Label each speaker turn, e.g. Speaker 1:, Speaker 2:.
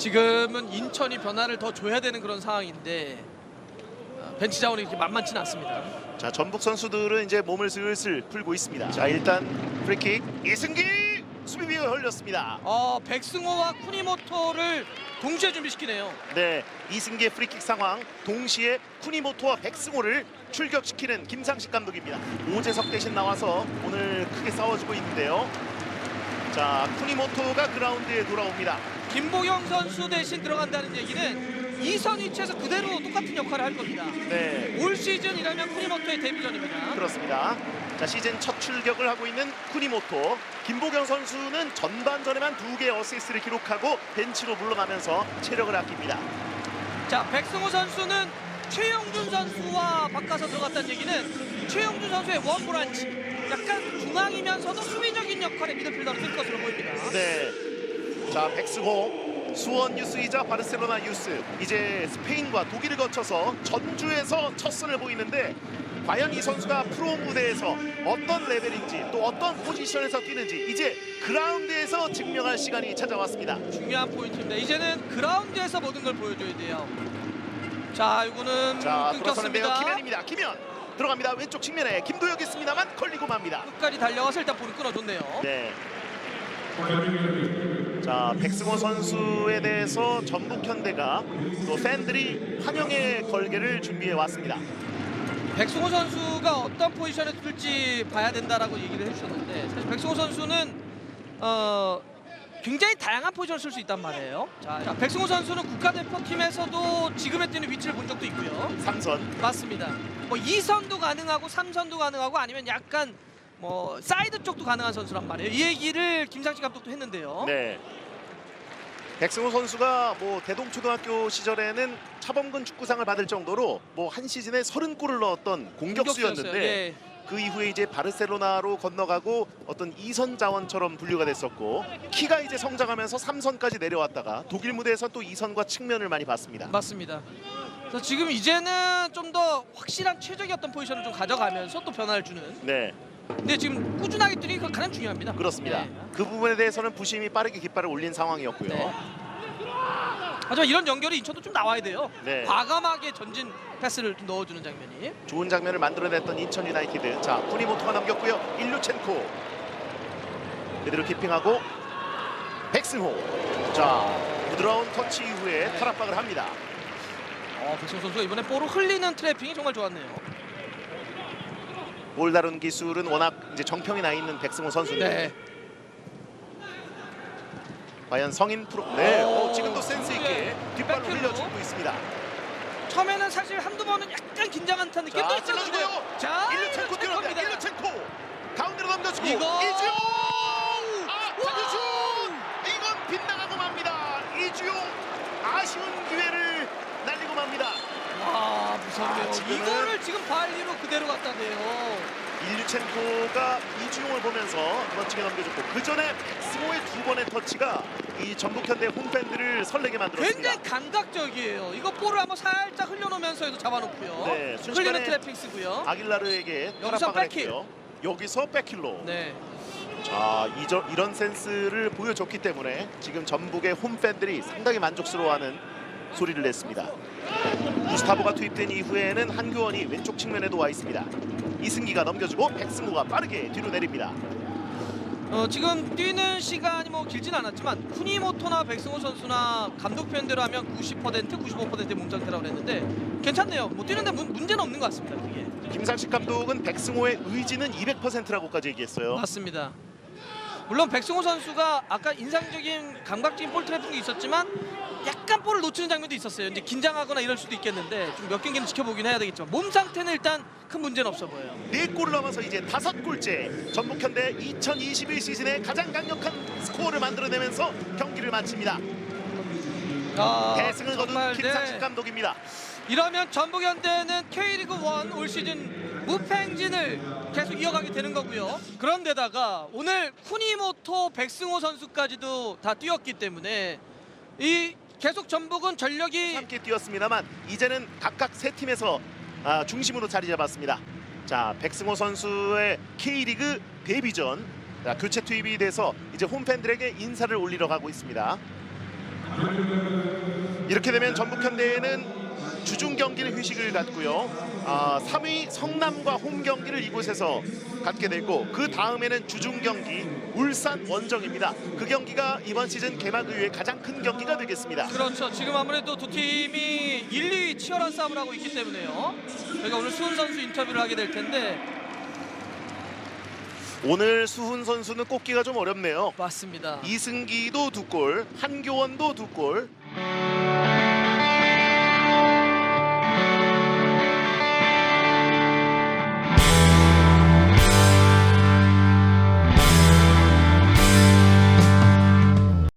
Speaker 1: 지금은 인천이 변화를 더 줘야 되는 그런 상황인데 아, 벤치 자원이 이렇게 만만치는 않습니다.
Speaker 2: 자 전북 선수들은 이제 몸을 슬슬 풀고 있습니다. 자 일단 프리킥 이승기 수비 위에 흘렸습니다.
Speaker 1: 어, 백승호와 쿠니모토를 동시에 준비시키네요.
Speaker 2: 네 이승기의 프리킥 상황 동시에 쿠니모토와 백승호를 출격시키는 김상식 감독입니다. 오재석 대신 나와서 오늘 크게 싸워주고 있는데요. 자 쿠니모토가 그라운드에 돌아옵니다.
Speaker 1: 김보경 선수 대신 들어간다는 얘기는 이선 위치에서 그대로 똑같은 역할을 할 겁니다.
Speaker 2: 네
Speaker 1: 올 시즌이라면 쿠니모토의 데뷔전입니다.
Speaker 2: 그렇습니다. 자 시즌 첫 출격을 하고 있는 쿠니모토 김보경 선수는 전반전에만 두 개의 어시스트를 기록하고 벤치로 물러나면서 체력을 아낍니다.
Speaker 1: 자, 백승호 선수는 최영준 선수와 바꿔서 들어갔다는 얘기는 최영준 선수의 원보란치 약간 중앙이면서도 수비적인 역할의 미드필더를 쓸 것으로 보입니다.
Speaker 2: 네. 자 백승호 수원 유스이자 바르셀로나 유스 이제 스페인과 독일을 거쳐서 전주에서 첫 선을 보이는데 과연 이 선수가 프로 무대에서 어떤 레벨인지 또 어떤 포지션에서 뛰는지 이제 그라운드에서 증명할 시간이 찾아왔습니다.
Speaker 1: 중요한 포인트입니다. 이제는 그라운드에서 모든 걸 보여줘야 돼요. 자, 이거는
Speaker 2: 자
Speaker 1: 끊겼습니다.
Speaker 2: 김현입니다. 김현 들어갑니다. 왼쪽 측면에 김도혁 있습니다만 걸리고 맙니다.
Speaker 1: 끝까지 달려가서 일단 볼을 끊어줬네요.
Speaker 2: 네. 자 백승호 선수에 대해서 전북 현대가 또 팬들이 환영의 걸개를 준비해 왔습니다.
Speaker 1: 백승호 선수가 어떤 포지션에 둘지 봐야 된다라고 얘기를 해주셨는데 사실 백승호 선수는 어 굉장히 다양한 포지션을 쓸 수 있단 말이에요. 자, 자, 백승호 선수는 국가대표팀에서도 지금에 뛰는 위치를 본 적도 있고요.
Speaker 2: 삼선
Speaker 1: 맞습니다. 뭐 2선도 가능하고 3선도 가능하고 아니면 약간 뭐 사이드 쪽도 가능한 선수란 말이에요. 이 얘기를 김상식 감독도 했는데요.
Speaker 2: 네. 백승호 선수가 뭐 대동초등학교 시절에는 차범근 축구상을 받을 정도로 뭐 한 시즌에 30골을 넣었던 공격수였는데
Speaker 1: 공격수였어요. 예.
Speaker 2: 그 이후에 이제 바르셀로나로 건너가고 어떤 이선 자원처럼 분류가 됐었고 키가 이제 성장하면서 3선까지 내려왔다가 독일 무대에서 또 2선과 측면을 많이 봤습니다.
Speaker 1: 맞습니다. 그래서 지금 이제는 좀 더 확실한 최적이었던 포지션을 좀 가져가면서 또 변화를 주는.
Speaker 2: 네,
Speaker 1: 근데 지금 꾸준하게 뛰는 게 가장 중요합니다.
Speaker 2: 그렇습니다.
Speaker 1: 네.
Speaker 2: 그 부분에 대해서는 부심이 빠르게 깃발을 올린 상황이었고요.
Speaker 1: 네. 하지만 이런 연결이 인천도 좀 나와야 돼요.
Speaker 2: 네.
Speaker 1: 과감하게 전진 패스를 좀 넣어주는 장면이.
Speaker 2: 좋은 장면을 만들어냈던 인천 유나이티드. 자, 쿠니모토가 넘겼고요. 일루첸코. 그대로 키핑하고 백승호. 자, 부드러운 터치 이후에
Speaker 1: 네.
Speaker 2: 탈압박을 합니다.
Speaker 1: 어, 백승호 선수가 이번에 볼을 흘리는 트래핑이 정말 좋았네요.
Speaker 2: 볼 다룬 기술은 워낙 이제 정평이 나 있는 백승호 선수인데
Speaker 1: 네.
Speaker 2: 과연 성인 프로 네,
Speaker 1: 오,
Speaker 2: 어, 지금도 센스 있게
Speaker 1: 네.
Speaker 2: 뒷발로
Speaker 1: 백힐로.
Speaker 2: 흘려주고 있습니다.
Speaker 1: 처음에는 사실 한두 번은 약간 긴장한 듯한 느낌도
Speaker 2: 자,
Speaker 1: 있었는데.
Speaker 2: 찔러주고요.
Speaker 1: 자,
Speaker 2: 일루첸코.
Speaker 1: 첸코입니다.
Speaker 2: 일루첸코 가운데로 넘겨주고
Speaker 1: 이거
Speaker 2: 이주용 아,
Speaker 1: 와!
Speaker 2: 장유준 이건 빗나가고 맙니다. 이주용 아쉬운 기회를 날리고 맙니다.
Speaker 1: 와 무섭네요.
Speaker 2: 아, 지금은-
Speaker 1: 이거를 지금 발리로 그대로 갖다 대요.
Speaker 2: 일류첸코가 이주용을 보면서 멋지게 넘겨줬고 그 전에 백승호의 두 번의 터치가 이 전북현대 홈팬들을 설레게 만들었습니다.
Speaker 1: 굉장히 감각적이에요. 이거 볼을 한번 살짝 흘려놓으면서도 잡아놓고요.
Speaker 2: 네, 순식간에
Speaker 1: 흘리는 트래핑 쓰고요.
Speaker 2: 아길라르에게
Speaker 1: 여기서
Speaker 2: 탈압박을
Speaker 1: 백힐.
Speaker 2: 했고요. 여기서 백힐로.
Speaker 1: 네.
Speaker 2: 자, 이저, 이런 센스를 보여줬기 때문에 지금 전북의 홈팬들이 상당히 만족스러워하는 소리를 냈습니다. 구스타보가 투입된 이후에는 한교원이 왼쪽 측면에도 와 있습니다. 이승기가 넘겨주고 백승호가 빠르게 뒤로 내립니다.
Speaker 1: 어, 지금 뛰는 시간이 뭐 길진 않았지만 쿠니모토나 백승호 선수나 감독 표현대로 하면 90% 95%의 몸 상태라고 그랬는데 괜찮네요. 뭐 뛰는데 문, 문제는 없는 것 같습니다. 그게.
Speaker 2: 김상식 감독은 백승호의 의지는 200%라고까지 얘기했어요.
Speaker 1: 맞습니다. 물론 백승호 선수가 아까 인상적인 감각적인 볼 트래핑이 있었지만 약간 볼을 놓치는 장면도 있었어요. 이제 긴장하거나 이럴 수도 있겠는데 좀 몇 경기는 지켜보긴 해야 되겠지만 몸 상태는 일단 큰 문제는 없어 보여요.
Speaker 2: 네 골을 넘어서 이제 다섯 골째 전북현대 2021 시즌에 가장 강력한 스코어를 만들어내면서 경기를 마칩니다.
Speaker 1: 아,
Speaker 2: 대승을 거둔
Speaker 1: 정말,
Speaker 2: 김상식
Speaker 1: 네.
Speaker 2: 감독입니다.
Speaker 1: 이러면 전북현대는 K리그 1 올 시즌 무패 행진을 계속 이어가게 되는 거고요. 그런데다가 오늘 쿠니모토 백승호 선수까지도 다 뛰었기 때문에 이 계속 전북은 전력이
Speaker 2: 함께 뛰었습니다만 이제는 각각 세 팀에서 아, 중심으로 자리 잡았습니다. 자 백승호 선수의 K리그 데뷔전 자, 교체 투입이 돼서 이제 홈팬들에게 인사를 올리러 가고 있습니다. 이렇게 되면 전북 현대는 주중 경기는 휴식을 갖고요. 아, 3위 성남과 홈 경기를 이곳에서 갖게 되고 그 다음에는 주중 경기 울산 원정입니다. 그 경기가 이번 시즌 개막 이후에 가장 큰 경기가 되겠습니다.
Speaker 1: 그렇죠. 지금 아무래도 두 팀이 1, 2위 치열한 싸움을 하고 있기 때문에요. 저희가 오늘 수훈 선수 인터뷰를 하게 될 텐데
Speaker 2: 오늘 수훈 선수는 꼽기가 좀 어렵네요.
Speaker 1: 맞습니다.
Speaker 2: 이승기도 두 골, 한교원도 두 골.